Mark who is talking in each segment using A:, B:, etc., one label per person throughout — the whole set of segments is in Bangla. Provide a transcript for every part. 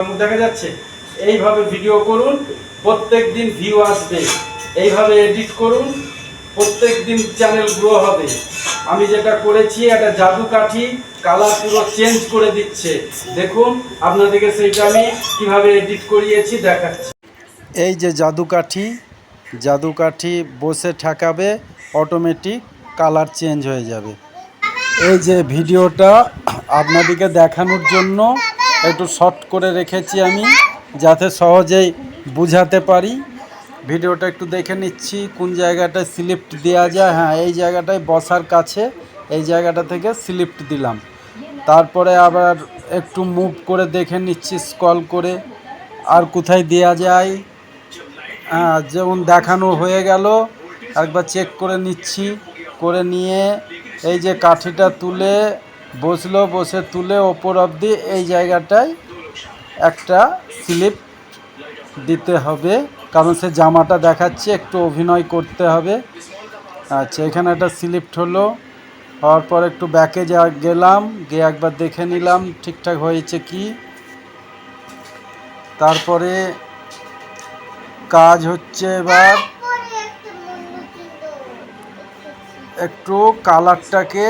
A: দেখা যাচ্ছে, এইভাবে ভিডিও করুন, প্রত্যেক দিন ভিউ আসবে। এইভাবে এডিট করুন, প্রত্যেক দিন চ্যানেল গ্রো হবে। আমি যেটা করেছি, একটা জাদু কাঠি কালার পুরো চেঞ্জ করে দিচ্ছে। দেখুন, আপনাদেরকে সেইটা আমি কীভাবে এডিট করিয়েছি, দেখাচ্ছি। এই যে জাদু কাঠি জাদু কাঠি বসে ঠেকাবে অটোমেটিক কালার চেঞ্জ হয়ে যাবে। এই যে ভিডিওটা আপনাদেরকে দেখানোর জন্য একটু শর্ট করে রেখেছি আমি, যাতে সহজেই বুঝাতে পারি। ভিডিওটা একটু দেখে নিচ্ছি, কোন জায়গাটায় স্লিপ্ট দেওয়া যায়। হ্যাঁ এই জায়গাটায় বসার কাছে, এই জায়গাটা থেকে স্লিপ্ট দিলাম। তারপরে আবার একটু মুভ করে দেখে নিচ্ছি স্কল করে আর কোথায় দেওয়া যায়। হ্যাঁ যেমন দেখানো হয়ে গেল, একবার চেক করে নিচ্ছি। করে নিয়ে এই যে কাঠিটা তুলে বসল বসে তুলে ওপর অবধি এই জায়গাটায় একটা স্লিপ দিতে হবে। কারণ সে জামাটা দেখাচ্ছে একটু অভিনয় করতে হবে। আচ্ছা এখানে একটা স্লিপ্ট হলো। হওয়ার পর একটু ব্যাকে যা গেলাম গিয়ে একবার দেখে নিলাম ঠিকঠাক হয়েছে কি। তারপরে কাজ হচ্ছে এবার একটু কালারটাকে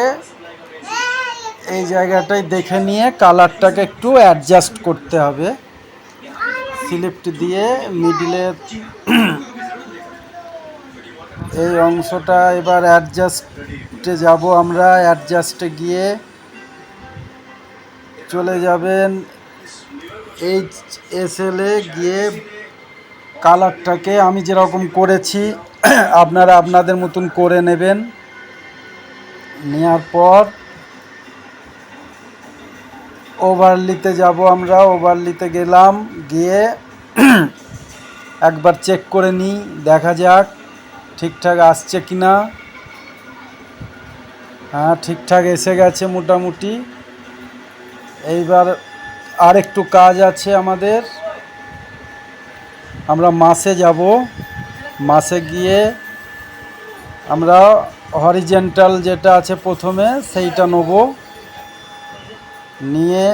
A: এই জায়গাটায় দেখে নিয়ে কালারটাকে একটু অ্যাডজাস্ট করতে হবে। স্লিপট দিয়ে মিডিলে এই অংশটা এবার অ্যাডজাস্টে যাব আমরা। অ্যাডজাস্টে গিয়ে চলে যাবেন এই এসএলে গিয়ে কালারটাকে আমি যেরকম করেছি, আপনারা আপনাদের মতন করে নেবেন। নেওয়ার পর ওভারলিতে যাব আমরা, ওভারলিতে গেলাম, গিয়ে একবার চেক করে নিই, দেখা যাক ঠিকঠাক আসছে কি না হ্যাঁ ঠিকঠাক এসে গেছে মোটামুটি। এইবার আর একটু কাজ আছে আমাদের। আমরা মাসে যাব। মাসে গিয়ে আমরা হরিজেন্টাল যেটা আছে প্রথমে, সেইটা নেব। নিয়ে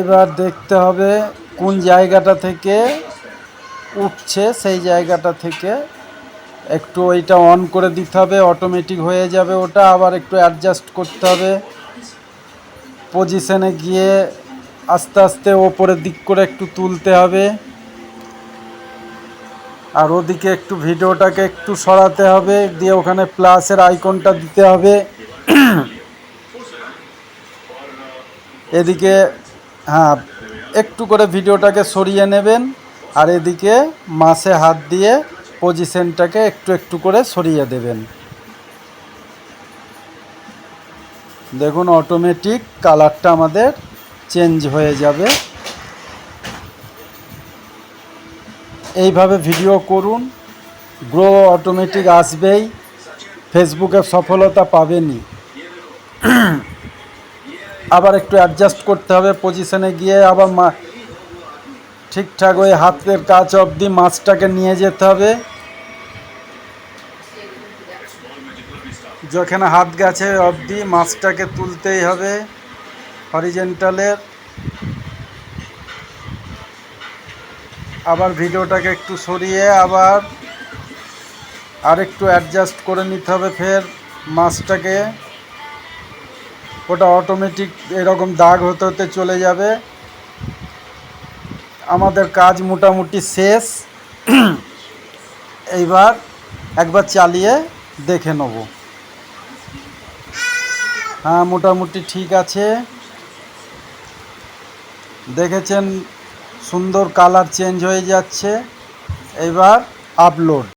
A: এবার দেখতে হবে কোন জায়গাটা থেকে উঠছে, সেই জায়গাটা থেকে একটু ওইটা অন করে দিতে হবে অটোমেটিক হয়ে যাবে ওটা, আবার একটু অ্যাডজাস্ট করতে হবে। পজিশনে গিয়ে আস্তে আস্তে ওপরের দিক করে একটু তুলতে হবে। আর ওদিকে একটু ভিডিওটাকে একটু সরাতে হবে, দিয়ে ওখানে প্লাসের আইকনটা দিতে হবে। এদিকে হ্যাঁ একটু করে ভিডিওটাকে সরিয়ে নেবেন আর এদিকে মাসে হাত দিয়ে পজিশনটাকে একটু একটু করে সরিয়ে দেবেন। দেখুন অটোমেটিক কালারটা আমাদের চেঞ্জ হয়ে যাবে। এইভাবে ভিডিও করুন। গ্রো অটোমেটিক আসবেই। ফেসবুকে সফলতা পাবেনই। আবার একটু অ্যাডজাস্ট করতে হবে পজিশনে গিয়ে, আবার মা ঠিকঠাক ওই হাতের কাজ অবধি মাছটাকে নিয়ে যেতে হবে। যেখানে হাত গেছে অবধি মাছটাকে তুলতেই হবে হরিজেন্টালের আবার ভিডিওটাকে একটু সরিয়ে আবার আর একটু অ্যাডজাস্ট করে নিতে হবে ফের মাছটাকে। ওটা অটোমেটিক এরকম দাগ হতে হতে চলে যাবে। আমাদের কাজ মোটামুটি শেষ। এইবার একবার চালিয়ে দেখে নেব। হ্যাঁ মোটামুটি ঠিক আছে। দেখেছেন সুন্দর কালার চেঞ্জ হয়ে যাচ্ছে। এবার আপলোড